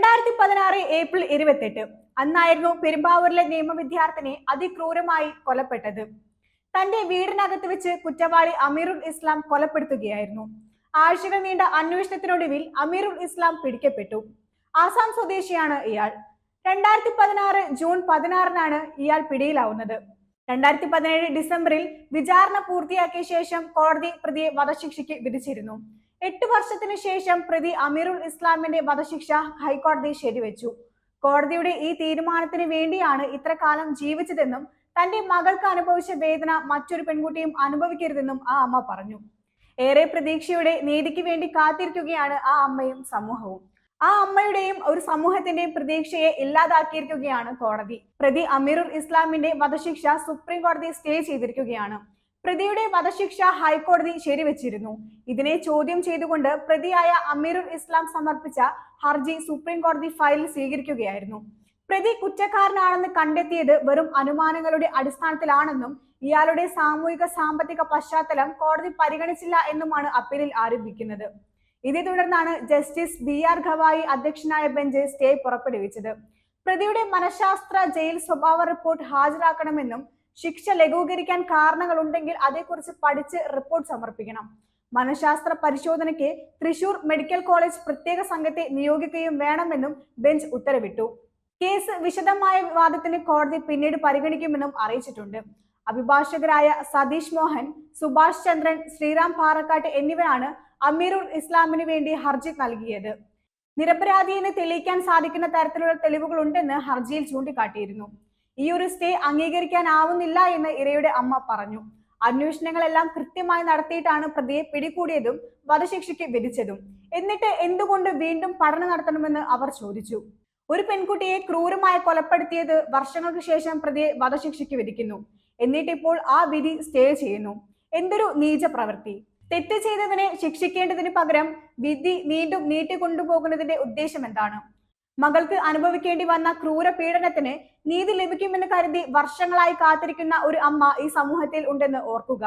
രണ്ടായിരത്തി പതിനാറ് ഏപ്രിൽ ഇരുപത്തെട്ട് അന്നായിരുന്നു പെരുമ്പാവൂരിലെ നിയമ വിദ്യാർത്ഥിനി അതിക്രൂരമായി കൊലപ്പെട്ടത്. തന്റെ വീടിനകത്ത് വെച്ച് കുറ്റവാളി അമീറുൽ ഇസ്ലാം കൊലപ്പെടുത്തുകയായിരുന്നു. ആഴ്ചകൾ നീണ്ട അന്വേഷണത്തിനൊടുവിൽ അമീറുൽ ഇസ്ലാം പിടിക്കപ്പെട്ടു. ആസാം സ്വദേശിയാണ് ഇയാൾ. രണ്ടായിരത്തി പതിനാറ് ജൂൺ പതിനാറിനാണ് ഇയാൾ പിടിയിലാവുന്നത്. രണ്ടായിരത്തി പതിനേഴ് ഡിസംബറിൽ വിചാരണ പൂർത്തിയാക്കിയ ശേഷം കോടതി പ്രതിയെ വധശിക്ഷയ്ക്ക് വിധിച്ചിരുന്നു. എട്ട് വർഷത്തിനു ശേഷം പ്രതി അമീറുൽ ഇസ്ലാമിന്റെ വധശിക്ഷ ഹൈക്കോടതി ശരിവെച്ചു. കോടതിയുടെ ഈ തീരുമാനത്തിന് വേണ്ടിയാണ് ഇത്ര കാലം ജീവിച്ചതെന്നും തന്റെ മകൾക്ക് അനുഭവിച്ച വേദന മറ്റൊരു പെൺകുട്ടിയും അനുഭവിക്കരുതെന്നും ആ അമ്മ പറഞ്ഞു. ഏറെ പ്രതീക്ഷയുടെ നീതിക്ക് വേണ്ടി കാത്തിരിക്കുകയാണ് ആ അമ്മയും സമൂഹവും. ആ അമ്മയുടെയും ഒരു സമൂഹത്തിന്റെയും പ്രതീക്ഷയെ ഇല്ലാതാക്കിയിരിക്കുകയാണ് കോടതി. പ്രതി അമീറുൽ ഇസ്ലാമിന്റെ വധശിക്ഷ സുപ്രീം കോടതി സ്റ്റേ ചെയ്തിരിക്കുകയാണ്. പ്രതിയുടെ വധശിക്ഷ ഹൈക്കോടതി ശരിവെച്ചിരുന്നു. ഇതിനെ ചോദ്യം ചെയ്തുകൊണ്ട് പ്രതിയായ അമീറുൽ ഇസ്ലാം സമർപ്പിച്ച ഹർജി സുപ്രീം കോടതി ഫയലിൽ സ്വീകരിക്കുകയായിരുന്നു. പ്രതി കുറ്റക്കാരനാണെന്ന് കണ്ടെത്തിയത് വെറും അനുമാനങ്ങളുടെ അടിസ്ഥാനത്തിലാണെന്നും ഇയാളുടെ സാമൂഹിക സാമ്പത്തിക പശ്ചാത്തലം കോടതി പരിഗണിച്ചില്ല എന്നുമാണ് അപ്പീലിൽ ആരോപിക്കുന്നത്. ഇതേ തുടർന്നാണ് ജസ്റ്റിസ് ബി ആർ ഖവായി അധ്യക്ഷനായ ബെഞ്ച് സ്റ്റേ പുറപ്പെടുവിച്ചത്. പ്രതിയുടെ മനഃശാസ്ത്ര ജയിൽ സ്വഭാവ റിപ്പോർട്ട് ഹാജരാക്കണമെന്നും ശിക്ഷ ലഘൂകരിക്കാൻ കാരണങ്ങളുണ്ടെങ്കിൽ അതേക്കുറിച്ച് പഠിച്ച് റിപ്പോർട്ട് സമർപ്പിക്കണം. മനഃശാസ്ത്ര പരിശോധനയ്ക്ക് തൃശൂർ മെഡിക്കൽ കോളേജ് പ്രത്യേക സംഘത്തെ നിയോഗിക്കുകയും വേണമെന്നും ബെഞ്ച് ഉത്തരവിട്ടു. കേസ് വിശദമായ വിവാദത്തിന് കോടതി പിന്നീട് പരിഗണിക്കുമെന്നും അറിയിച്ചിട്ടുണ്ട്. അഭിഭാഷകരായ സതീഷ് മോഹൻ സുഭാഷ് ചന്ദ്രൻ ശ്രീറാം പാറക്കാട്ട് എന്നിവരാണ് അമീറുൽ ഇസ്ലാമിന് വേണ്ടി ഹർജി നൽകിയത്. നിരപരാധിയെന്ന് തെളിയിക്കാൻ സാധിക്കുന്ന തരത്തിലുള്ള തെളിവുകൾ ഉണ്ടെന്ന് ഹർജിയിൽ ചൂണ്ടിക്കാട്ടിയിരുന്നു. ഈ ഒരു സ്റ്റേ അംഗീകരിക്കാനാവുന്നില്ല എന്ന് ഇരയുടെ അമ്മ പറഞ്ഞു. അന്വേഷണങ്ങളെല്ലാം കൃത്യമായി നടത്തിയിട്ടാണ് പ്രതിയെ പിടികൂടിയതും വധശിക്ഷയ്ക്ക് വിധിച്ചതും. എന്നിട്ട് എന്തുകൊണ്ട് വീണ്ടും പഠനം നടത്തണമെന്ന് അവർ ചോദിച്ചു. ഒരു പെൺകുട്ടിയെ ക്രൂരമായി കൊലപ്പെടുത്തിയത് വർഷങ്ങൾക്ക് ശേഷം പ്രതിയെ വധശിക്ഷയ്ക്ക് വിധിക്കുന്നു. എന്നിട്ടിപ്പോൾ ആ വിധി സ്റ്റേ ചെയ്യുന്നു. എന്തൊരു നീച പ്രവൃത്തി. തെറ്റ് ചെയ്തതിനെ ശിക്ഷിക്കേണ്ടതിന് പകരം വിധി വീണ്ടും നീട്ടിക്കൊണ്ടുപോകുന്നതിന്റെ ഉദ്ദേശം എന്താണ്? മകൾക്ക് അനുഭവിക്കേണ്ടി വന്ന ക്രൂര പീഡനത്തിന് നീതി ലഭിക്കുമെന്ന് കരുതി വർഷങ്ങളായി കാത്തിരിക്കുന്ന ഒരു അമ്മ ഈ സമൂഹത്തിൽ ഉണ്ടെന്ന് ഓർക്കുക.